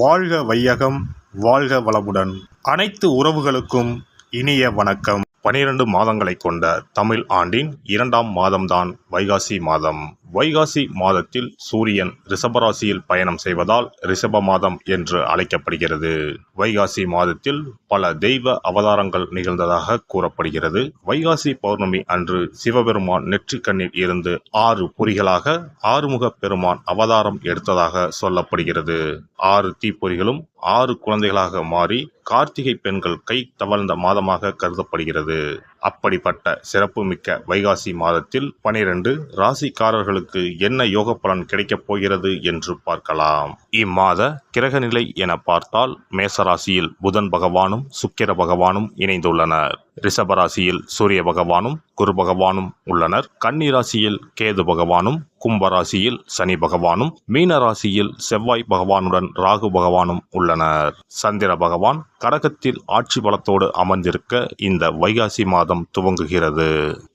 வாழ்க வையகம் வாழ்க வளமுடன். அனைத்து உறவுகளுக்கும் இனிய வணக்கம். பனிரெண்டு மாதங்களை கொண்ட தமிழ் ஆண்டின் இரண்டாம் மாதம்தான் வைகாசி மாதம். வைகாசி மாதத்தில் சூரியன் ரிஷபராசியில் பயணம் செய்வதால் ரிஷப மாதம் என்று அழைக்கப்படுகிறது. வைகாசி மாதத்தில் பல தெய்வ அவதாரங்கள் நிகழ்ந்ததாக கூறப்படுகிறது. வைகாசி பௌர்ணமி அன்று சிவபெருமான் நெற்றிக்கண்ணில் இருந்து ஆறு பொறிகளாக ஆறுமுக பெருமான் அவதாரம் எடுத்ததாக சொல்லப்படுகிறது. ஆறு தீப்பொறிகளும் ஆறு குழந்தைகளாக மாறி கார்த்திகை பெண்கள் கை தவழ்ந்த மாதமாக கருதப்படுகிறது. அப்படிப்பட்ட சிறப்புமிக்க வைகாசி மாதத்தில் பனிரெண்டு ராசிக்காரர்களுக்கு என்ன யோக பலன் கிடைக்கப் போகிறது என்று பார்க்கலாம். இம்மாத கிரகநிலை என பார்த்தால் மேசராசியில் புதன் பகவானும் சுக்கிர பகவானும் இணைந்துள்ளனர். ரிஷபராசியில் சூரிய பகவானும் குரு பகவானும் உள்ளனர். கன்னிராசியில் கேது பகவானும் கும்பராசியில் சனி பகவானும் மீனராசியில் செவ்வாய் பகவானுடன் ராகு பகவானும் உள்ளனர். சந்திர பகவான் கடகத்தில் ஆட்சி பலத்தோடு அமர்ந்திருக்க இந்த வைகாசி மாதம் துவங்குகிறது.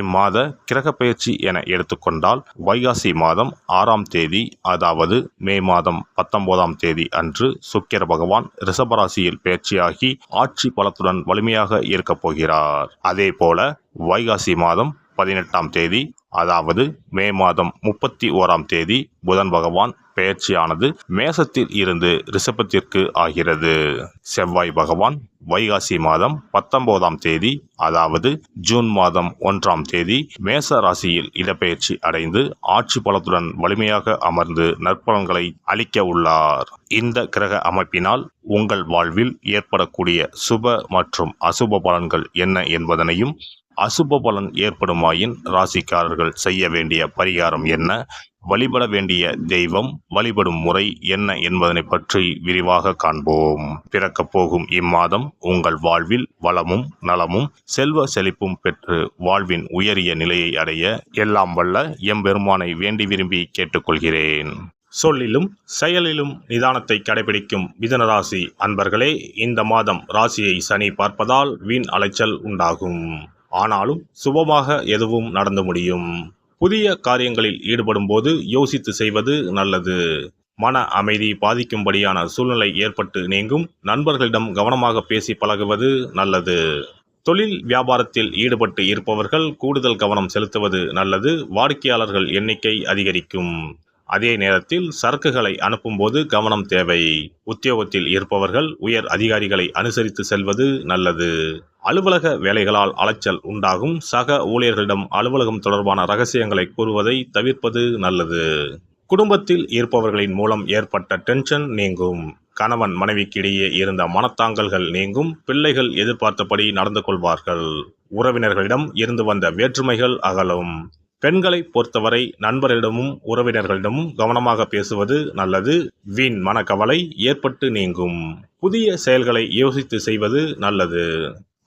இம்மாத கிரக பயிற்சி என எடுத்துக்கொண்டால் வைகாசி மாதம் ஆறாம் தேதி அதாவது மே மாதம் பத்தொன்பதாம் தேதி அன்று சுக்கிர பகவான் ரிஷபராசியில் பயிற்சியாகி ஆட்சி பலத்துடன் வலிமையாக இருக்கப் போகிறார். அதே போல வைகாசி மாதம் பதினெட்டாம் தேதி அதாவது மே மாதம் முப்பத்தி ஓராம் தேதி புதன் பகவான் பெயர்ச்சியானது மேசத்தில் இருந்து ரிஷபத்திற்கு ஆகிறது. செவ்வாய் பகவான் வைகாசி மாதம் பத்தொன்பதாம் தேதி அதாவது ஜூன் மாதம் ஒன்றாம் தேதி மேச ராசியில் இடப்பெயர்ச்சி அடைந்து ஆட்சி பலத்துடன் வலிமையாக அமர்ந்து நற்பலன்களை அளிக்க உள்ளார். இந்த கிரக அமைப்பினால் உங்கள் வாழ்வில் ஏற்படக்கூடிய சுப மற்றும் அசுப பலன்கள் என்ன என்பதனையும் அசுப பலன் ஏற்படுமாயின் ராசிக்காரர்கள் செய்ய வேண்டிய பரிகாரம் என்ன? வழிபட வேண்டிய தெய்வம் வழிபடும் முறை என்ன என்பதனை பற்றி விரிவாக காண்போம். பிறக்கப் போகும் இம்மாதம் உங்கள் வாழ்வில் வளமும் நலமும் செல்வ செழிப்பும் பெற்று வாழ்வின் உயரிய நிலையை அடைய எல்லாம் வல்ல எம்பெருமானை வேண்டி விரும்பி கேட்டுக்கொள்கிறேன். சொல்லிலும் செயலிலும் நிதானத்தை கடைபிடிக்கும் மிதனராசி அன்பர்களே இந்த மாதம் ராசியை சனி பார்ப்பதால் வீண் அலைச்சல் உண்டாகும். ஆனாலும் சுபமாக எதுவும் நடந்து முடியும். புதிய காரியங்களில் ஈடுபடும் போது யோசித்து செய்வது நல்லது. மன அமைதி பாதிக்கும்படியான சூழ்நிலை ஏற்பட்டு நீங்கும் நண்பர்களிடம் கவனமாக பேசி பழகுவது நல்லது. தொழில் வியாபாரத்தில் ஈடுபட்டு இருப்பவர்கள் கூடுதல் கவனம் செலுத்துவது நல்லது. வாடிக்கையாளர்கள் எண்ணிக்கை அதிகரிக்கும். அதே நேரத்தில் சரக்குகளை அனுப்பும்போது கவனம் தேவை. உத்தியோகத்தில் இருப்பவர்கள் உயர் அதிகாரிகளை அனுசரித்து செல்வது நல்லது. அலுவலக வேலைகளால் அலைச்சல் உண்டாகும். சக ஊழியர்களிடம் அலுவலகம் தொடர்பான ரகசியங்களை கூறுவதை தவிர்ப்பது நல்லது. குடும்பத்தில் இருப்பவர்களின் மூலம் ஏற்பட்ட டென்ஷன் நீங்கும். கணவன் மனைவிக்கிடையே இருந்த மனத்தாங்கல்கள் நீங்கும். பிள்ளைகள் எதிர்பார்த்தபடி நடந்து கொள்வார்கள். உறவினர்களிடம் இருந்து வந்த வேற்றுமைகள் அகலும். பெண்களை பொறுத்தவரை நண்பர்களிடமும் உறவினர்களிடமும் கவனமாக பேசுவது நல்லது. வீண் மனக்கவலை ஏற்பட்டு நீங்கும். புதிய செயல்களை யோசித்து செய்வது நல்லது.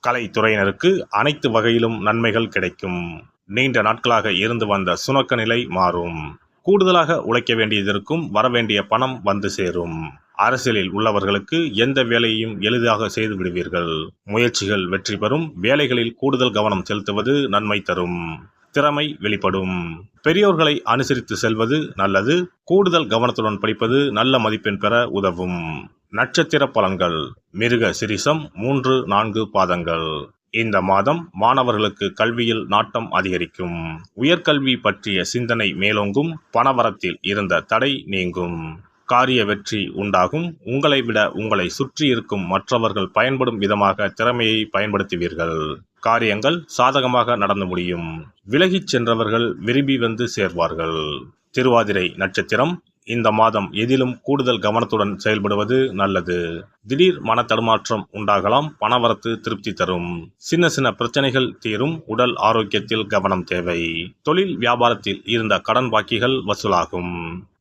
கலைத்துறையினருக்கு அனைத்து வகையிலும் நன்மைகள் கிடைக்கும். நீண்ட நாட்களாக இருந்து வந்த சுணக்க நிலை மாறும். கூடுதலாக உழைக்க வேண்டியதற்கும் வரவேண்டிய பணம் வந்து சேரும். அரசியலில் உள்ளவர்களுக்கு எந்த வேலையையும் எளிதாக செய்து விடுவீர்கள். முயற்சிகள் வெற்றி பெறும். வேலைகளில் கூடுதல் கவனம் செலுத்துவது நன்மை தரும். திறமை வெளிப்படும். பெரியோர்களை அனுசரித்து செல்வது நல்லது கூடுதல் கவனத்துடன் படிப்பது நல்ல மதிப்பெண் பெற உதவும். நட்சத்திர பலன்கள் மிருக சிரிசம் மூன்று நான்கு பாதங்கள். இந்த மாதம் மாணவர்களுக்கு கல்வியில் நாட்டம் அதிகரிக்கும். உயர்கல்வி பற்றிய சிந்தனை மேலோங்கும் பணவரத்தில் இருந்த தடை நீங்கும். காரிய வெற்றி உண்டாகும். உங்களை விட உங்களை சுற்றி இருக்கும் மற்றவர்கள் பயன்படும் விதமாக திறமையை பயன்படுத்துவீர்கள். காரியங்கள் சாதகமாக நடந்து முடியும். விலகிச் சென்றவர்கள் விரும்பி வந்து சேர்வார்கள். திருவாதிரை நட்சத்திரம் இந்த மாதம் எதிலும் கூடுதல் கவனத்துடன் செயல்படுவது நல்லது. திடீர் மன தடுமாற்றம் உண்டாகலாம் பணவரத்து திருப்தி தரும். சின்ன சின்ன பிரச்சனைகள் தீரும் உடல் ஆரோக்கியத்தில் கவனம் தேவை. தொழில் வியாபாரத்தில் இருந்த கடன் பாக்கிகள் வசூலாகும்.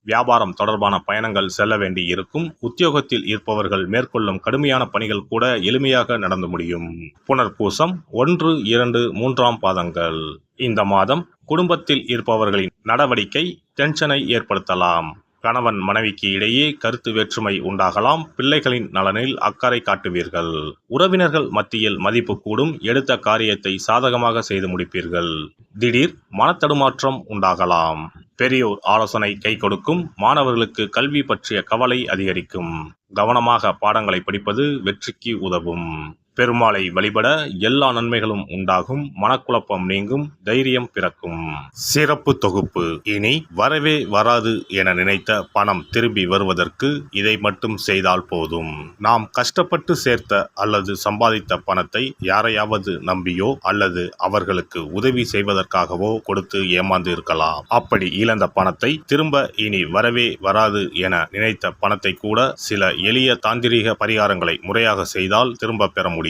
வியாபாரம் தொடர்பான பயணங்கள் செல்ல வேண்டி இருக்கும் உத்தியோகத்தில் இருப்பவர்கள் மேற்கொள்ளும் கடுமையான பணிகள் கூட எளிமையாக நடந்து முடியும். புனர்பூசம் ஒன்று இரண்டு மூன்றாம் பாதங்கள். இந்த மாதம் குடும்பத்தில் இருப்பவர்களின் நடவடிக்கை டென்ஷனை ஏற்படுத்தலாம். கணவன் மனைவிக்கு இடையே கருத்து வேற்றுமை உண்டாகலாம். பிள்ளைகளின் நலனில் அக்கறை காட்டுவீர்கள். உறவினர்கள் மத்தியில் மதிப்பு கூடும். எடுத்த காரியத்தை சாதகமாக செய்து முடிப்பீர்கள். திடீர் மனத்தடுமாற்றம் உண்டாகலாம். பெரியோர் ஆலோசனை கை கொடுக்கும். மாணவர்களுக்கு கல்வி பற்றிய கவலை அதிகரிக்கும். கவனமாக பாடங்களை படிப்பது வெற்றிக்கு உதவும். பெருமாளை வழிபட எல்லா நன்மைகளும் உண்டாகும். மனக்குழப்பம் நீங்கும். தைரியம் பிறக்கும். சிறப்பு தொகுப்பு. இனி வரவே வராது என நினைத்த பணம் திரும்பி வருவதற்கு இதை மட்டும் செய்தால் போதும். நாம் கஷ்டப்பட்டு சேர்த்த அல்லது சம்பாதித்த பணத்தை யாரையாவது நம்பியோ அல்லது அவர்களுக்கு உதவி செய்வதற்காகவோ கொடுத்து ஏமாந்து இருக்கலாம். அப்படி இழந்த பணத்தை திரும்ப இனி வரவே வராது என நினைத்த பணத்தை கூட சில எளிய தாந்திரீக பரிகாரங்களை முறையாக செய்தால் திரும்ப பெற முடியும்.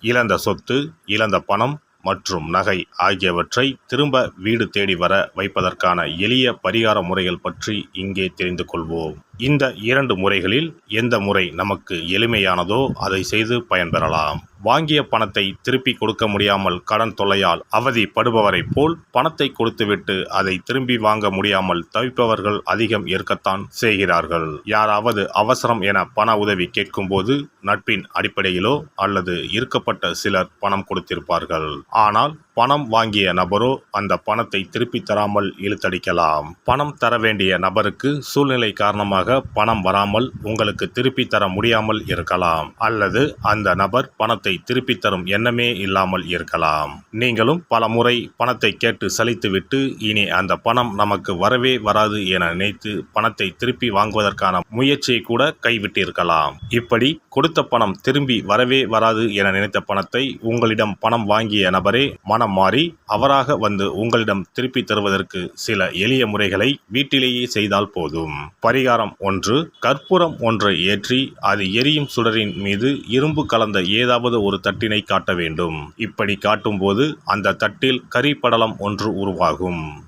இழந்த சொத்து இழந்த பணம் மற்றும் நகை ஆகியவற்றை திரும்ப வீடு தேடி வர வைப்பதற்கான எளிய பரிகார முறைகள் பற்றி இங்கே தெரிந்து கொள்வோம். இந்த இரண்டு முறைகளில் எந்த முறை நமக்கு எளிமையானதோ அதை செய்து பயன்பெறலாம் வாங்கிய பணத்தை திருப்பி கொடுக்க முடியாமல் கடன் தொல்லையால் அவதிப்படுபவரைப் போல் பணத்தை கொடுத்துவிட்டு அதை திரும்பி வாங்க முடியாமல் தவிப்பவர்கள் அதிகம் இருக்கத்தான் செய்கிறார்கள். யாராவது அவசரம் என பண உதவி கேட்கும்போது நட்பின் அடிப்படையிலோ அல்லது இருக்கப்பட்ட சிலர் பணம் கொடுத்திருப்பார்கள். ஆனால் பணம் வாங்கிய நபரோ அந்த பணத்தை திருப்பி தராமல் இழுத்தடிக்கலாம். பணம் தர வேண்டிய நபருக்கு சூழ்நிலை காரணமாக பணம் வராமல் உங்களுக்கு திருப்பி தர முடியாமல் இருக்கலாம். அல்லது அந்த நபர் பணத்தை திருப்பி தரும் எண்ணமே இல்லாமல் இருக்கலாம். நீங்களும் பல முறை பணத்தை கேட்டு சலித்துவிட்டு இனி அந்த பணம் நமக்கு வரவே வராது என நினைத்து பணத்தை திருப்பி வாங்குவதற்கான முயற்சியை கூட கைவிட்டிருக்கலாம். இப்படி கொடுத்த பணம் திரும்பி வரவே வராது என நினைத்த பணத்தை உங்களிடம் பணம் வாங்கிய நபரே மனம் மாறி அவராக வந்து உங்களிடம் திருப்பி தருவதற்கு சில எளிய முறைகளை வீட்டிலேயே செய்தால் போதும். பரிகாரம் ஒன்று கற்பூரம் ஒன்றை ஏற்றி அது எரியும் சுடரின் மீது இரும்பு கலந்த ஏதாவது ஒரு தட்டினை காட்ட வேண்டும். இப்படி காட்டும்போது அந்த தட்டில் கரி படலம் ஒன்று உருவாகும்.